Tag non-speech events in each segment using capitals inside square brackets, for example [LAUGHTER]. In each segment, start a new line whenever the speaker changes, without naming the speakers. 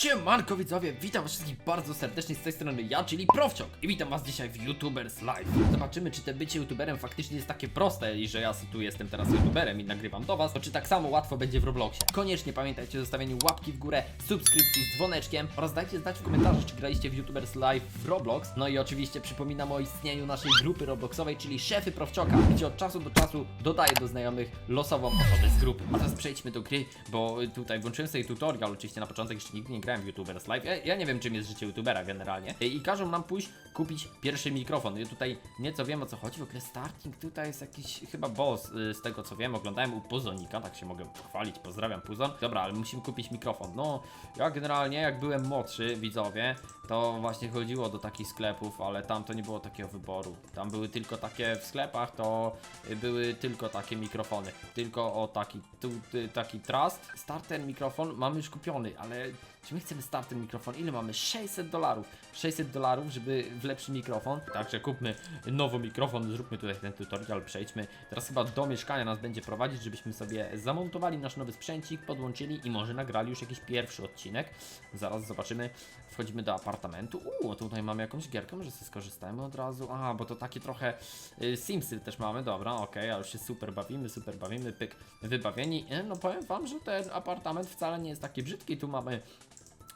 Siemanko widzowie, witam wszystkich bardzo serdecznie z tej strony ja, czyli Profciok i witam was dzisiaj w YouTubers Live. Zobaczymy, czy te bycie YouTuberem faktycznie jest takie proste i że ja tu jestem teraz YouTuberem i nagrywam do was, to czy tak samo łatwo będzie w Robloxie. Koniecznie pamiętajcie o zostawieniu łapki w górę, subskrypcji z dzwoneczkiem oraz dajcie znać w komentarzach, czy graliście w YouTubers Live w Roblox. No i oczywiście przypominam o istnieniu naszej grupy Robloxowej, czyli Szefy Profcioka, gdzie od czasu do czasu dodaję do znajomych losową osobę z grupy. A teraz przejdźmy do gry, bo tutaj włączyłem sobie tutorial, oczywiście na początek jeszcze nigdy nie grałem w YouTubers Live. Ja, ja nie wiem czym jest życie YouTubera generalnie. I każą nam pójść kupić pierwszy mikrofon. Ja tutaj nieco wiem o co chodzi. W ogóle starting tutaj jest jakiś chyba boss y, z tego co wiem. Oglądałem u Puzonika, tak się mogę pochwalić. Pozdrawiam Puzon. Dobra, ale musimy kupić mikrofon. No, ja generalnie jak byłem młodszy, widzowie, to właśnie chodziło do takich sklepów, ale tam to nie było takiego wyboru. Tam były tylko takie w sklepach, to były tylko takie mikrofony. Tylko o taki, tu, taki trust. Starter mikrofon mamy już kupiony, ale czy my chcemy starter mikrofon? Ile mamy? 600 dolarów. 600 dolarów, żeby w lepszy mikrofon. Także kupmy nowy mikrofon, zróbmy tutaj ten tutorial, przejdźmy. Teraz chyba do mieszkania nas będzie prowadzić, żebyśmy sobie zamontowali nasz nowy sprzęcik, podłączyli i może nagrali już jakiś pierwszy odcinek. Zaraz zobaczymy. Wchodzimy do apartamentu. Uuu, tutaj mamy jakąś gierkę, może sobie skorzystajmy od razu. A, bo to takie trochę y, Simsy też mamy, dobra, okej, ale już się super bawimy, super bawimy, pyk, wybawieni. E, No powiem wam, że ten apartament wcale nie jest taki brzydki. Tu mamy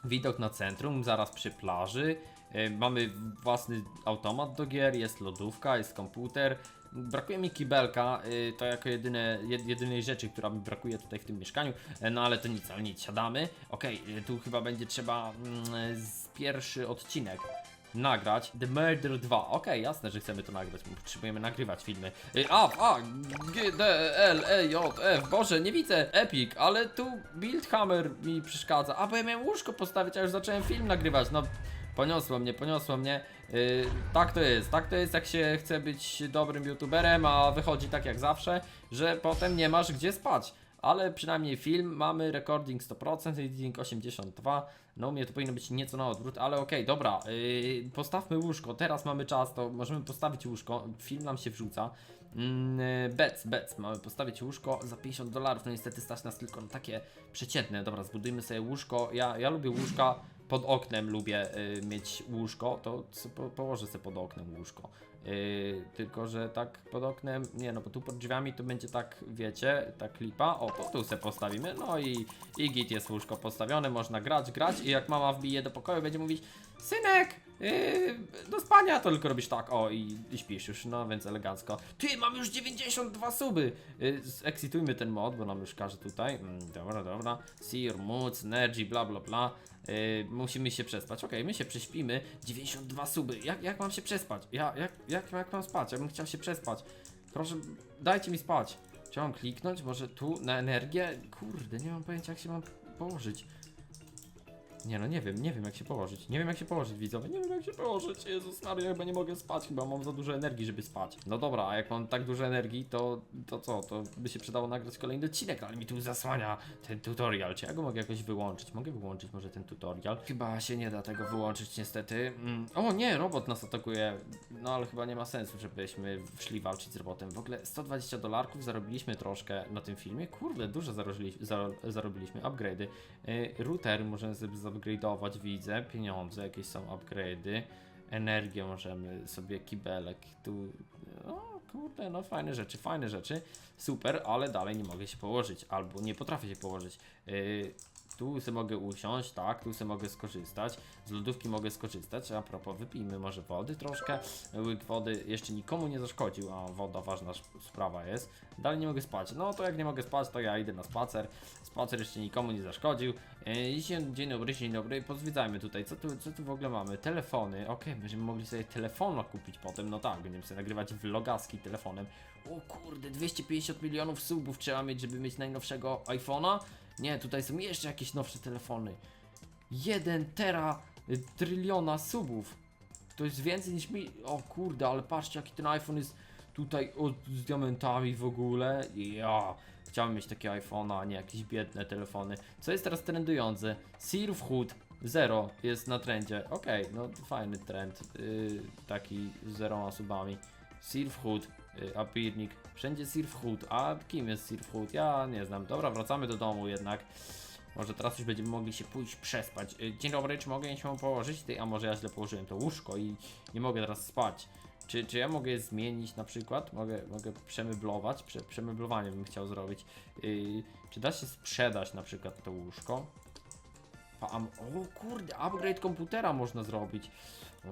widok na centrum, zaraz przy plaży. E, Mamy własny automat do gier, jest lodówka, jest komputer. Brakuje mi kibelka, y, to jako jedyne, jed, jedynej rzeczy, która mi brakuje tutaj w tym mieszkaniu, E, no ale to nic, ale nic, siadamy. Okej, y, tu chyba będzie trzeba mm, pierwszy odcinek nagrać. The Murder 2. Okej, jasne, że chcemy to nagrać. bo Potrzebujemy nagrywać filmy. Y, A, A, G, D, L, E, J, F. Boże, nie widzę Epic, ale tu Buildhammer mi przeszkadza. A, bo ja miałem łóżko postawić, a już zacząłem film nagrywać. No, poniosło mnie, poniosło mnie. Y, tak to jest, tak to jest, jak się chce być dobrym youtuberem, a wychodzi tak jak zawsze, że potem nie masz gdzie spać ale przynajmniej film mamy, recording 100%, editing 82, no mnie to powinno być nieco na odwrót, ale okej, dobra, yy, postawmy łóżko, teraz mamy czas, to możemy postawić łóżko, film nam się wrzuca, mm, yy, bec, bec, mamy postawić łóżko. Za 50 dolarów, no niestety stać nas tylko na takie przeciętne, dobra, zbudujmy sobie łóżko, ja, ja lubię łóżka, pod oknem lubię y, mieć łóżko, to po, położę sobie pod oknem łóżko. Yy, tylko, że tak pod oknem, nie no, bo tu pod drzwiami to będzie tak, wiecie, ta klipa, o, to tu se postawimy, no i, i git jest łóżko postawione, można grać, grać i jak mama wbije do pokoju, będzie mówić, synek, yy, do spania, to tylko robisz tak, o i, i śpisz już, no więc elegancko. Ty, mam już 92 suby, yy, exitujmy ten mod, bo nam już każe tutaj, mm, dobra, dobra, see your moods, energy, bla, bla, bla, Yy, musimy się przespać. Okej, my się prześpimy. 92 suby. Jak, jak mam się przespać? Ja, jak, jak, jak mam spać? Ja bym chciał się przespać. Proszę, dajcie mi spać. Chciałem kliknąć, może tu na energię? Kurde, nie mam pojęcia jak się mam położyć. Nie no, nie wiem, nie wiem jak się położyć. Nie wiem jak się położyć, widzowie. Nie wiem jak się położyć. Jezus Maria, chyba nie mogę spać. Chyba mam za dużo energii, żeby spać. No dobra, a jak mam tak dużo energii, to, to co? To by się przydało nagrać kolejny odcinek, ale mi tu zasłania ten tutorial. Czy ja go mogę jakoś wyłączyć? Mogę wyłączyć może ten tutorial? Chyba się nie da tego wyłączyć niestety. Mm. O nie, robot nas atakuje. No ale chyba nie ma sensu, żebyśmy szli walczyć z robotem. W ogóle 120 dolarków zarobiliśmy troszkę na tym filmie. Kurde, dużo zarobili- zaro- zarobiliśmy. Upgrade'y. Yy, router możemy sobie upgrade'ować, widzę. Pieniądze, jakieś są upgrade'y. Energię możemy sobie, kibelek tu. O kurde, no fajne rzeczy, fajne rzeczy. Super, ale dalej nie mogę się położyć, albo nie potrafię się położyć. Yy, tu sobie mogę usiąść, tak, tu sobie mogę skorzystać. Z lodówki mogę skorzystać. A propos, wypijmy może wody troszkę. Łyk wody jeszcze nikomu nie zaszkodził, a woda ważna sprawa jest. Dalej nie mogę spać. No to jak nie mogę spać, to ja idę na spacer. Spacer jeszcze nikomu nie zaszkodził. Yy, dzień, dzień dobry, dzień dobry. Pozwiedzajmy tutaj. Co tu, co tu w ogóle mamy? Telefony. Okej, będziemy mogli sobie telefona kupić potem. No tak, będziemy sobie nagrywać vlogaski telefonem. O kurde, 250 milionów subów trzeba mieć, żeby mieć najnowszego iPhone'a. Nie, tutaj są jeszcze jakieś nowsze telefony. 1 tera y, tryliona subów. To jest więcej niż mi. O kurde, ale patrzcie, jaki ten iPhone jest tutaj o, z diamentami w ogóle. Ja chciałem mieć takie iPhone'a, a nie jakieś biedne telefony. Co jest teraz trendujące? Silverhood Zero jest na trendzie. Okej, no fajny trend. Yy, taki z zeroma subami. Silverhood, yy, Apirnik. Wszędzie Silverhood. A kim jest Silverhood? Ja nie znam. Dobra, wracamy do domu jednak. Może teraz już będziemy mogli się pójść przespać. Y, Dzień dobry, czy mogę się położyć? Ty, a może ja źle położyłem to łóżko i nie mogę teraz spać. Czy, czy ja mogę je zmienić na przykład? Mogę, mogę przemeblować? Prze, przemeblowanie bym chciał zrobić. Yy, czy da się sprzedać na przykład to łóżko? A, am- o kurde, upgrade komputera można zrobić.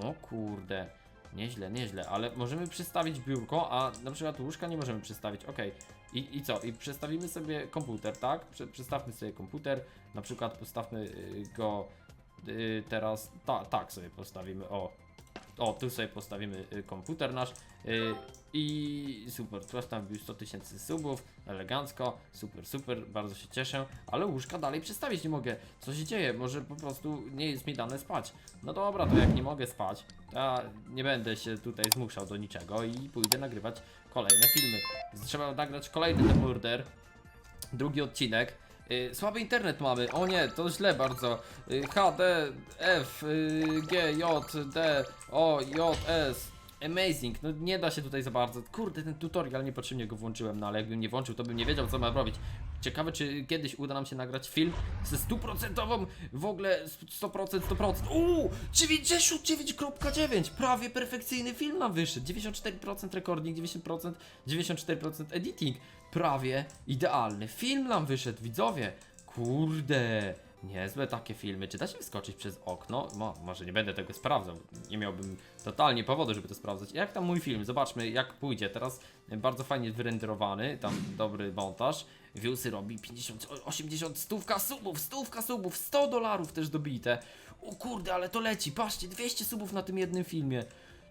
O kurde, nieźle, nieźle, ale możemy przestawić biurko, a na przykład łóżka nie możemy przestawić. Okej. I, I co? I przestawimy sobie komputer, tak? Prze, przestawmy sobie komputer, na przykład postawmy y, go y, teraz, ta, tak sobie postawimy, o. O, tu sobie postawimy y, komputer nasz y, i super, ktoś tam wbił 100 tysięcy subów, elegancko, super, super, bardzo się cieszę, ale łóżka dalej przestawić nie mogę. Co się dzieje? Może po prostu nie jest mi dane spać. No dobra, to jak nie mogę spać, to ja nie będę się tutaj zmuszał do niczego i pójdę nagrywać kolejne filmy. Trzeba nagrać kolejny The Murder, drugi odcinek. Y, słaby internet mamy, o nie, to źle bardzo. Y, H, D, F, y, G, J, D, O, J, S. Amazing, no nie da się tutaj za bardzo. Kurde, ten tutorial niepotrzebnie go włączyłem, no ale jakbym nie włączył, to bym nie wiedział, co mam robić. Ciekawe, czy kiedyś uda nam się nagrać film ze stuprocentową, w ogóle 100%, 100%. Uuu, 99,9, prawie perfekcyjny film nam wyszedł. 94% recording, 90%, 94% editing. Prawie idealny film nam wyszedł, widzowie. Kurde, niezłe takie filmy. Czy da się wyskoczyć przez okno? Mo, może nie będę tego sprawdzał. Nie miałbym totalnie powodu, żeby to sprawdzać. Jak tam mój film? Zobaczmy, jak pójdzie. Teraz bardzo fajnie wyrenderowany, tam dobry montaż. Viewsy robi 50, o- 80, stówka subów, stówka subów, 100 dolarów też dobite. O kurde, ale to leci. Patrzcie, 200 subów na tym jednym filmie.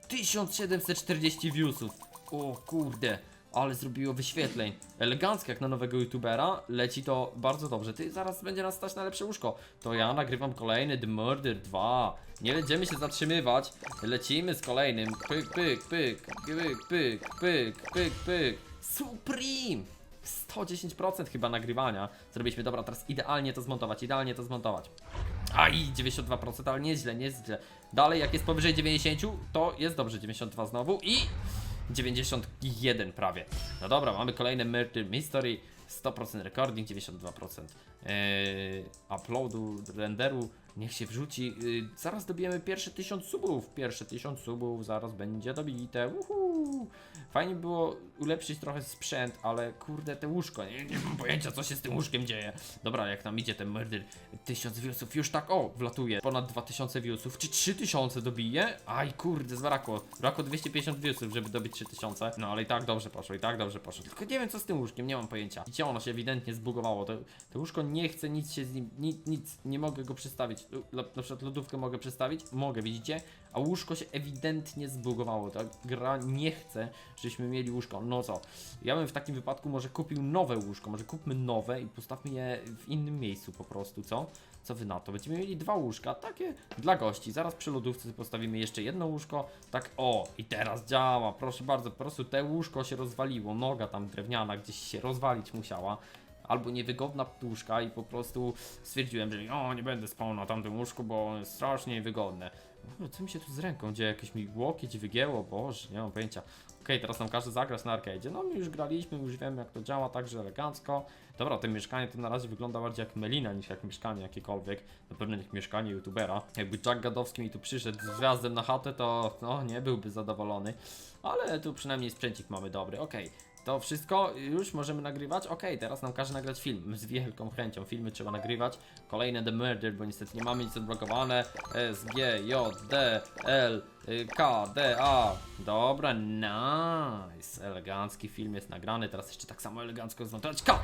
1740 viewsów. O kurde, ale zrobiło wyświetleń. Elegancko jak na nowego youtubera. Leci to bardzo dobrze. Ty zaraz będzie nas stać na lepsze łóżko. To ja nagrywam kolejny The Murder 2. Nie będziemy się zatrzymywać. Lecimy z kolejnym. Pyk, pyk, pyk, pyk, pyk, pyk, pyk, pyk. Supreme! 110% chyba nagrywania. Zrobiliśmy, dobra, teraz idealnie to zmontować, idealnie to zmontować. A i 92%, ale nieźle, nieźle. Dalej, jak jest powyżej 90, to jest dobrze, 92 znowu i 91 prawie. No dobra, mamy kolejne Murder Mystery, 100% recording, 92% yy, uploadu, renderu. Niech się wrzuci. Yy, zaraz dobijemy pierwsze 1000 subów. Pierwsze 1000 subów zaraz będzie dobite. Uhu. Fajnie było ulepszyć trochę sprzęt, ale kurde, te łóżko. Nie, nie mam pojęcia, co się z tym łóżkiem dzieje. Dobra, jak nam idzie ten murder, 1000 viewsów, już tak, o, wlatuje. Ponad 2000 viewsów, czy 3000 dobije? Aj, kurde, zabrakło. Brakło 250 viewsów, żeby dobić 3000. No, ale i tak dobrze poszło, i tak dobrze poszło. Tylko nie wiem, co z tym łóżkiem, nie mam pojęcia. Widzicie, ono się ewidentnie zbugowało. To, to łóżko nie chce nic się z nim, nic, nic, nie mogę go przestawić. Na, przykład lodówkę mogę przestawić? Mogę, widzicie? A łóżko się ewidentnie zbugowało. Ta gra nie chce, żebyśmy mieli łóżko. No co? Ja bym w takim wypadku może kupił nowe łóżko. Może kupmy nowe i postawmy je w innym miejscu po prostu, co? Co wy na to? Będziemy mieli dwa łóżka, takie dla gości. Zaraz przy lodówce postawimy jeszcze jedno łóżko. Tak, o, i teraz działa. Proszę bardzo, po prostu te łóżko się rozwaliło. Noga tam drewniana gdzieś się rozwalić musiała. Albo niewygodna łóżka i po prostu stwierdziłem, że o, nie będę spał na tamtym łóżku, bo ono jest strasznie niewygodne. No, co mi się tu z ręką dzieje? Jakieś mi łokieć wygięło? Boże, nie mam pojęcia. Okej, teraz nam każe zagrać na arcade'zie. No my już graliśmy, już wiemy jak to działa, także elegancko. Dobra, to mieszkanie to na razie wygląda bardziej jak melina niż jak mieszkanie jakiekolwiek. Na pewno jak mieszkanie youtubera. Jakby Jack Gadowski mi tu przyszedł z gwiazdem na chatę, to no nie byłby zadowolony. Ale tu przynajmniej sprzęcik mamy dobry, okej. To wszystko już możemy nagrywać? Okej, teraz nam każe nagrać film z wielką chęcią. Filmy trzeba nagrywać. Kolejne The Murder, bo niestety nie mamy nic odblokowane. S, G, J, D, L, K, D, A. Dobra, nice. Elegancki film jest nagrany. Teraz jeszcze tak samo elegancko zmontować. Cut!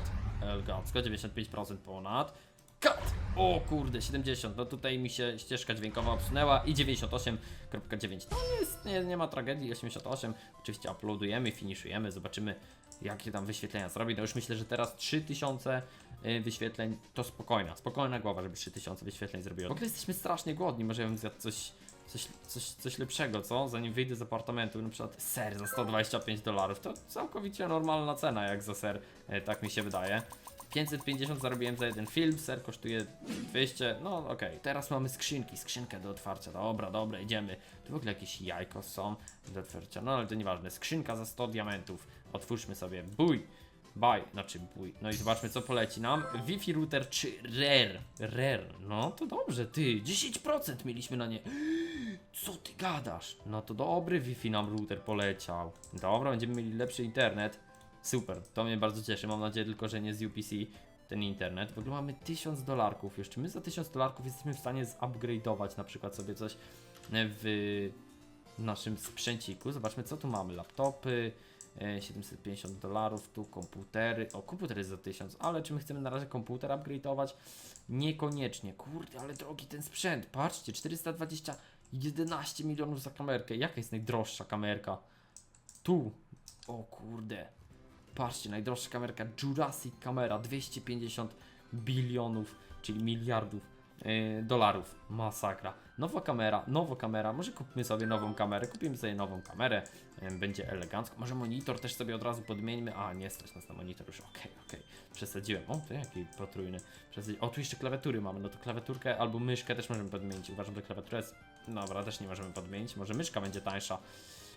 Elegancko, 95% ponad. Cut! O kurde, 70. No tutaj mi się ścieżka dźwiękowa obsunęła i 98.9. No nie, jest, nie, nie ma tragedii, 88. Oczywiście uploadujemy, finiszujemy, zobaczymy jakie tam wyświetlenia zrobi. No już myślę, że teraz 3000 y, wyświetleń to spokojna, spokojna głowa, żeby 3000 wyświetleń zrobiło. W ogóle jesteśmy strasznie głodni, może ja bym zjadł coś, coś, coś, coś lepszego, co? Zanim wyjdę z apartamentu, na przykład ser za 125 dolarów, to całkowicie normalna cena jak za ser, y, tak mi się wydaje. 550 zarobiłem za jeden film, ser kosztuje 200, no okej. Teraz mamy skrzynki, skrzynkę do otwarcia, dobra, dobra, idziemy. Tu w ogóle jakieś jajko są do otwarcia, no ale to nieważne. Skrzynka za 100 diamentów, otwórzmy sobie, bój. Buy, znaczy buy. No i zobaczmy co poleci nam. Wi-Fi router czy RER? RER, no to dobrze, ty. 10% mieliśmy na nie. [GASPS] Co ty gadasz? No to dobry Wi-Fi nam router poleciał. Dobra, będziemy mieli lepszy internet. Super, to mnie bardzo cieszy. Mam nadzieję tylko, że nie z UPC ten internet. W ogóle mamy 1000 dolarków. Czy my za 1000 dolarków jesteśmy w stanie zupgrade'ować na przykład sobie coś w naszym sprzęciku? Zobaczmy co tu mamy. Laptopy, e, 750 dolarów, tu komputery. O, komputer jest za 1000, ale czy my chcemy na razie komputer upgrade'ować? Niekoniecznie. Kurde, ale drogi ten sprzęt. Patrzcie, 420, 11 milionów za kamerkę. Jaka jest najdroższa kamerka? Tu. O kurde. Patrzcie, najdroższa kamerka Jurassic Camera 250 bilionów, czyli miliardów yy, dolarów. Masakra. Nowa kamera, nowa kamera. Może kupmy sobie nową kamerę. Kupimy sobie nową kamerę. Yy, będzie elegancko. Może monitor też sobie od razu podmieńmy. A, nie stać nas na monitor już. Okej, okej. Przesadziłem. O, to jaki potrójny. Przesadzि... O, tu jeszcze klawiatury mamy. No to klawiaturkę albo myszkę też możemy podmienić. Uważam, że klawiatura jest. Dobra, też nie możemy podmienić. Może myszka będzie tańsza.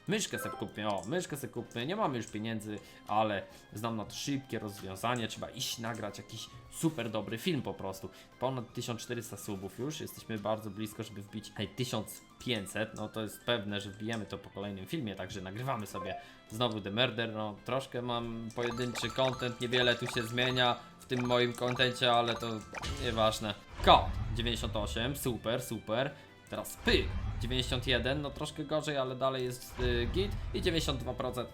Myszkę sobie kupmy, o, myszkę sobie kupmy, nie mamy już pieniędzy, ale znam na to szybkie rozwiązanie, trzeba iść nagrać jakiś super dobry film po prostu. Ponad 1400 subów już, jesteśmy bardzo blisko, żeby wbić ej, 1500, no to jest pewne, że wbijemy to po kolejnym filmie, także nagrywamy sobie znowu The Murder, no troszkę mam pojedynczy content, niewiele tu się zmienia w tym moim kontencie, ale to nieważne. Ko, 98, super, super. Teraz py 91, no troszkę gorzej, ale dalej jest y, git i 92%.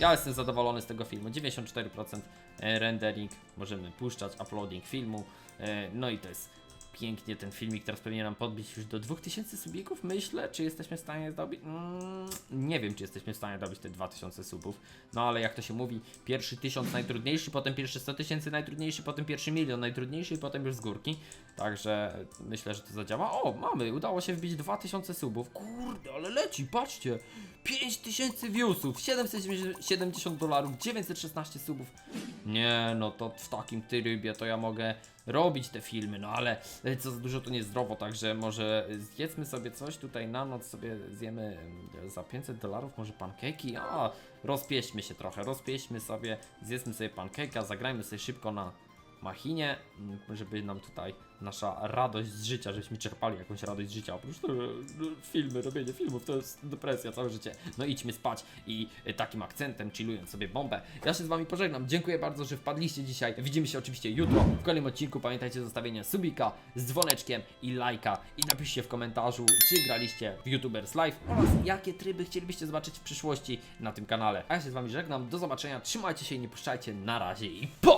Ja jestem zadowolony z tego filmu. 94% e, rendering, możemy puszczać, uploading filmu. e, No i to jest pięknie ten filmik. Teraz pewnie nam podbić już do 2000 subików, myślę. Czy jesteśmy w stanie zdobyć? Mm, nie wiem, czy jesteśmy w stanie dobić te 2000 subów. No ale jak to się mówi, pierwszy 1000 najtrudniejszy, potem pierwszy 100 tysięcy najtrudniejszy, potem pierwszy milion najtrudniejszy i potem już z górki. Także myślę, że to zadziała. O, mamy, udało się wbić 2000 subów. Kurde, ale leci, patrzcie. 5000 viewsów, 770 dolarów, 916 subów. Nie, no to w takim trybie to ja mogę robić te filmy, no ale e, co za dużo to niezdrowo, także może zjedzmy sobie coś tutaj na noc, sobie zjemy em, za 500 dolarów może pankeki, a rozpieśćmy się trochę, rozpieśćmy sobie, zjedzmy sobie pankejka, zagrajmy sobie szybko na machinie, m, żeby nam tutaj nasza radość z życia, żebyśmy czerpali jakąś radość z życia. Oprócz tego, filmy, robienie filmów to jest depresja całe życie. No idźmy spać i y, takim akcentem chillując sobie bombę. Ja się z wami pożegnam. Dziękuję bardzo, że wpadliście dzisiaj. Widzimy się oczywiście jutro w kolejnym odcinku. Pamiętajcie o zostawienia subika z dzwoneczkiem i lajka i napiszcie w komentarzu, czy graliście w YouTubers Live oraz jakie tryby chcielibyście zobaczyć w przyszłości na tym kanale. A ja się z wami żegnam. Do zobaczenia. Trzymajcie się i nie puszczajcie. Na razie i po!